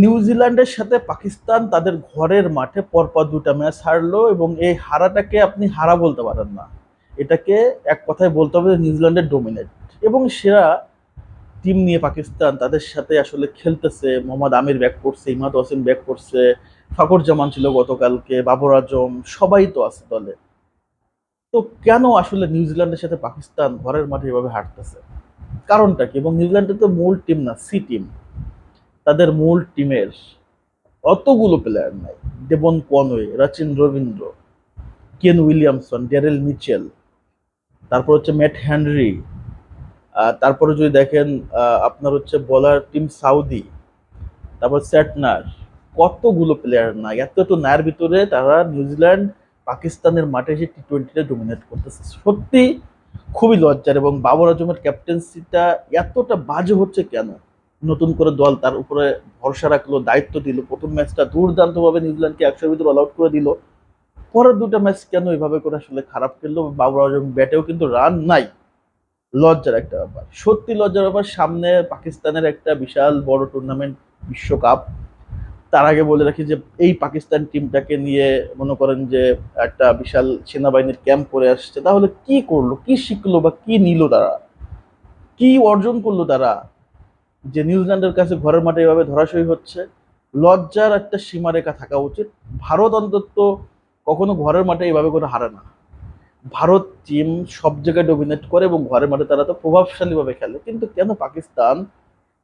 নিউজিল্যান্ডের সাথে পাকিস্তান তাদের ঘরের মাঠে পরপর দুটা ম্যাচ হারলো এবং এই হারাটাকে আপনি হারা বলতে পারেন না। এটাকে এক কথায় বলতে হবে নিউজিল্যান্ডের ডোমিনেট এবং সেরা টিম নিয়ে পাকিস্তান তাদের সাথে আসলে খেলতেছে। মোহাম্মদ আমির ব্যাক করছে, ইমাদ হোসেন ব্যাক করছে ফকর জামান ছিল গতকালকে, বাবর আজম, সবাই তো আছে দলে। তো কেন আসলে নিউজিল্যান্ডের সাথে পাকিস্তান ঘরের মাঠে এভাবে হারতেছে? কারণটা কি? এবং নিউজিল্যান্ডের তো মূল টিম না সি টিম তাদের মূল টিমের অতগুলো প্লেয়ার নাই। দেবন Conway Rachin Rabindra, Kane Williamson, Daryl Mitchell, তারপর হচ্ছে ম্যাট হ্যানরি তারপরে যদি দেখেন আপনার হচ্ছে বলার টিম সাউদি, তারপর স্যাটনার, কতগুলো প্লেয়ার নাই। এত এত নায়ের ভিতরে তারা নিউজিল্যান্ড পাকিস্তানের মাঠে এসে টি টোয়েন্টিতে ডোমিনেট করতেছে। সত্যি খুবই লজ্জার এবং বাবর আজমের ক্যাপ্টেন্সিটা এতটা বাজে হচ্ছে কেন? নতুন করে দল তার উপরে ভরসা রাখল, দায়িত্ব দিল। প্রথম ম্যাচটা দুর্দান্তভাবে নিউজিল্যান্ডকে একশোর ভিতরে অল আউট করে দিল। পরের দুটো ম্যাচ কেন এভাবে করে আসলে খারাপ খেললো? বাবর আজম ব্যাটেও কিন্তু রান নাই। লজ্জার একটা ব্যাপার। সত্যি লজ্জার ব্যাপার, সামনে পাকিস্তানের একটা বিশাল বড় টুর্নামেন্ট বিশ্বকাপ। তার আগে বলে রাখি যে, এই পাকিস্তান টিমটাকে নিয়ে মনে করেন যে, একটা বিশাল সেনাবাহিনীর ক্যাম্প করে আসছে। তাহলে কি করল? কি শিখলো বা কি নিল তারা? কি অর্জন করল তারা? যে নিউজিল্যান্ডের কাছে ঘরের মাঠে এভাবে ধরাশয়ী হচ্ছে, লজ্জার একটা সীমারেখা থাকা উচিত। ভারত অন্তত কখনো ঘরের মাঠে এইভাবে করে হারে না। ভারত টিম সব জায়গায় ডোমিনেট করে এবং ঘরের মাঠে তারা তো প্রভাবশালীভাবে খেলে। কিন্তু কেন পাকিস্তান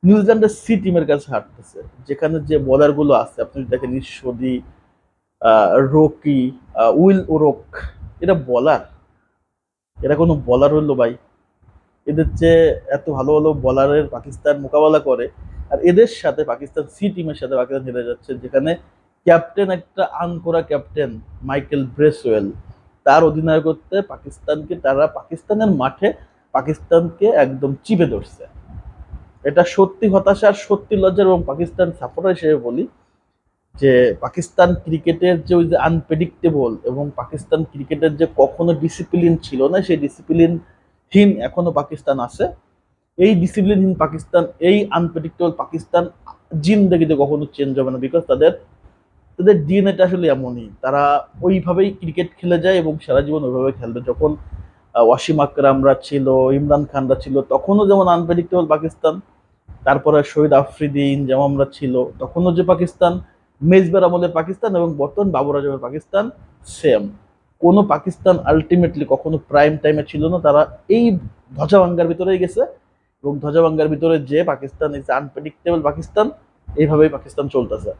নিউজিল্যান্ডের সি টিমের কাছে হারতেছে? যেখানে যে বলারগুলো আছে, আপনি দেখেন ঈশ্বরী রকি উইল ওরক এটা বলার এরা কোনো বলার হইল ভাই। এদের যে এত ভালো ভালো বলারের পাকিস্তান মোকাবেলা করে, আর এদের সাথে পাকিস্তান সি টিমের সাথে পাকিস্তান হেরে যাচ্ছে, যেখানে ক্যাপ্টেন একটা আনকোরা ক্যাপ্টেন মাইকেল ব্রেসওয়েল তার অধিনায়কত্বে পাকিস্তানকে, তারা পাকিস্তানের মাঠে পাকিস্তানকে একদম চিপে ধরছে। এটা সত্যি হতাশা আর সত্যি লজ্জার, এবং পাকিস্তান সাপোর্টার হিসেবে বলি যে, পাকিস্তান ক্রিকেটের যে ওই যে আনপ্রেডিক্টেবল এবং পাকিস্তান ক্রিকেটের যে কখনো ডিসিপ্লিন ছিল না, সেই ডিসিপ্লিনহীন এখনও পাকিস্তান আছে। এই ডিসিপ্লিনহীন পাকিস্তান, এই আনপ্রেডিক্টেবল পাকিস্তান জিন্দগিতে কখনো চেঞ্জ হবে না বিকজ তাদের তাদের ডিএনএটা আসলে এমনই। তারা ওইভাবেই ক্রিকেট খেলে যায় এবং সারা জীবন ওইভাবে খেলবে যখন ওয়াসিম আকরামরা ছিল, ইমরান খানরা ছিল, তখনও যেমন আনপ্রেডিক্টেবল পাকিস্তান, তারপরে শহীদ আফ্রিদিন যেমনরা ছিল, তখনও যে পাকিস্তান, মেজবার আমলের পাকিস্তান এবং বর্তমান বাবর আজমের পাকিস্তান সেম কোনো পাকিস্তান আলটিমেটলি কখনো প্রাইম টাইমে ছিল না। তারা এই ধ্বজাভাঙ্গার ভিতরেই গেছে এবং ধ্বজাভাঙ্গার ভিতরে যে পাকিস্তান ইজ আনপ্রেডিক্টেবল পাকিস্তান, এইভাবেই পাকিস্তান চলতেছে।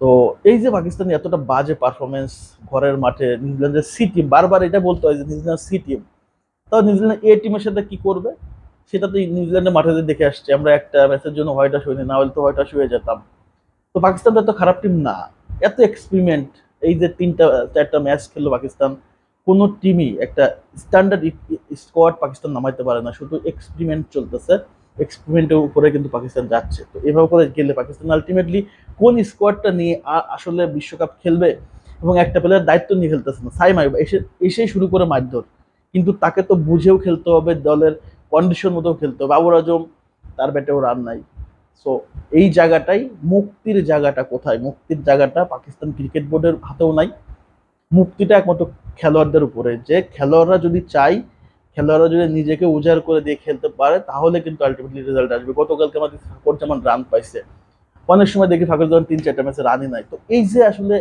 তো এই যে পাকিস্তান এতটা বাজে পারফরমেন্স ঘরের মাঠে নিউজিল্যান্ডের সি টিম বারবার এটা বলতে হয় যে নিউজিল্যান্ড সি টিম তাও নিউজিল্যান্ড এ টিমের সাথে কি করবে? সেটা তো নিউজিল্যান্ডের মাঠে দেখে আসছে। আমরা একটা ম্যাচের জন্য হয়টা শুনি না হলে তো হয়টা শুয়ে যেতাম। তো পাকিস্তান তো এত খারাপ টিম না। এত এক্সপেরিমেন্ট এই যে তিনটা, চারটা ম্যাচ খেললো পাকিস্তান, কোনো টিমই একটা স্ট্যান্ডার্ড স্কোয়াড পাকিস্তান নামাইতে পারে না। শুধু এক্সপেরিমেন্ট চলতেছে। এক্সপেরিমেন্টের উপরে কিন্তু পাকিস্তান যাচ্ছে। তো এভাবে করে গেলে পাকিস্তান আলটিমেটলি কোন স্কোয়াডটা নিয়ে আসলে বিশ্বকাপ খেলবে এবং একটা প্লেয়ার দায়িত্ব নিয়ে খেলতেছে না। সাইম আইব এসে, এসেই শুরু করে মারধর। কিন্তু তাকে তো বুঝেও খেলতে হবে, দলের কন্ডিশন মতো খেলতে হবে। বাবর আজম, তার ব্যাটেও রান নাই। সো এই জায়গাটাই মুক্তির জায়গাটা কোথায়? মুক্তির জায়গাটা পাকিস্তান ক্রিকেট বোর্ডের হাতেও নাই। মুক্তিটা একমাত্র খেলোয়াড়দের উপরে। যে খেলোয়াড়রা যদি চাই খেলোয়াড়রা যদি নিজেকে উজাড় করে দিয়ে খেলতে পারে, তাহলে কিন্তু আলটিমেটলি রেজাল্ট আসবে। গতকালকে আমাদের ফাকর যেমন রান পাইছে, অনেক সময় দেখি ফাকর যেমন তিন, চারটা ম্যাচে রানই নাই। তো এই যে আসলে,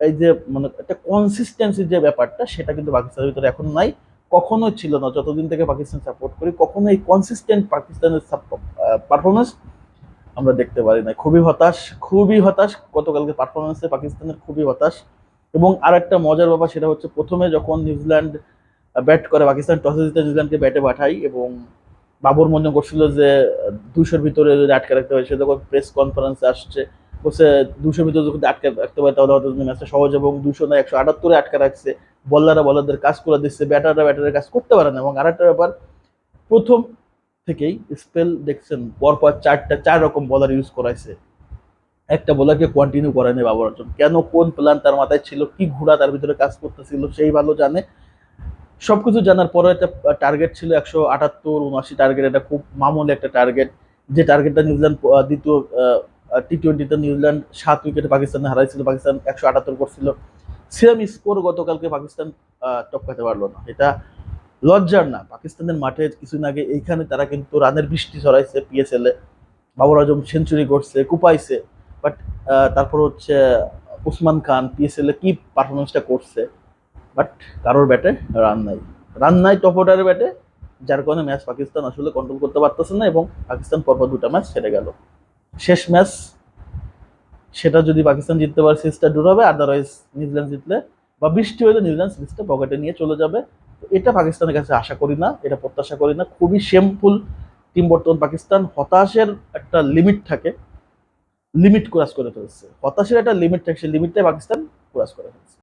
এই যে মানে একটা কনসিস্টেন্সির যে ব্যাপারটা, সেটা কিন্তু পাকিস্তানের ভিতরে এখন নাই। কখনোই ছিল না। যতদিন থেকে পাকিস্তান সাপোর্ট করি কখনো এই কনসিস্টেন্ট পাকিস্তানের পারফরমেন্স আমরা দেখতে পারি না। খুবই হতাশ খুবই হতাশ। গতকালকে পারফরমেন্সে পাকিস্তানের খুবই হতাশ। এবং আর একটা মজার ব্যাপার সেটা হচ্ছে প্রথমে যখন নিউজিল্যান্ড ব্যাট করে, পাকিস্তান টসে জিতে নিউজিল্যান্ডকে ব্যাটে পাঠাই এবং বাবর মনে করছিল যে, দুশোর ভিতরে যদি আটকে রাখতে হয় সে যখন প্রেস কনফারেন্সে আসছে। বলছে, দুশোর ভিতরে যদি আটকে রাখতে পারে, তাহলে হয়তো ম্যাচটা সহজ এবং দুশো না একশো আটাত্তরে আটকে রাখছে। বলাররা বলারদের কাজ করে দিচ্ছে ব্যাটাররা ব্যাটারের কাজ করতে পারে না। এবং আরেকটা ব্যাপার, প্রথম থেকেই স্পেল দেখছেন, পরপর চারটা, চার রকম বলার ইউজ করাইছে। একটা বলারকে কন্টিনিউ করেনি বাবর আজম কেন, কোন প্ল্যান তার মাথায় ছিল, কি ঘোড়া তার ভিতরে কাজ করতেছিল, সেই ভালো জানে। সবকিছু জানার পরে একটা টার্গেট ছিল একশো আটাত্তর, উনআশি টার্গেট এটা খুব মামুলি একটা টার্গেট যে টার্গেটটা নিউজিল্যান্ড দ্বিতীয় টি টোয়েন্টিতে নিউজিল্যান্ড সাত উইকেটে পাকিস্তানে হারাইছিল, পাকিস্তান একশো আটাত্তর করছিল। সেম স্কোর গতকালকে পাকিস্তান টপকাতে পারল না। এটা লজ্জার না। পাকিস্তানের মাঠে কিছুদিন আগে এইখানে তারা কিন্তু রানের বৃষ্টি ছড়াইছে পিএসএল এ। বাবর আজম সেঞ্চুরি করছে, কুপাইছে। বাট তারপর হচ্ছে উসমান খান পিএসএল এ কি পারফরমেন্সটা করছে? বাট কারোর ব্যাটে রান নাই। রান নাই টপ অর্ডারের ব্যাটে, যার কারণে ম্যাচ পাকিস্তান আসলে কন্ট্রোল করতে পারতেছে না এবং পাকিস্তান পরপর দুটো ম্যাচ হেরে গেল। শেষ ম্যাচ, সেটা যদি পাকিস্তান জিততে পারে, সিরিজটা ডুর হবে আদারওয়াইজ নিউজিল্যান্ড জিতলে বা বৃষ্টি হলে নিউজিল্যান্ড সিরিজটা পকেটে নিয়ে চলে যাবে। এটা পাকিস্তানের কাছে আশা করি না, এটা প্রত্যাশা করি না। খুবই শেমফুল টিম বর্তমান পাকিস্তান। হতাশের একটা লিমিট থাকে লিমিট ক্রাস করে ফেলছে। হতাশের একটা লিমিট থাকে, সেই লিমিটটাই পাকিস্তান ক্রাস করে ফেলছে।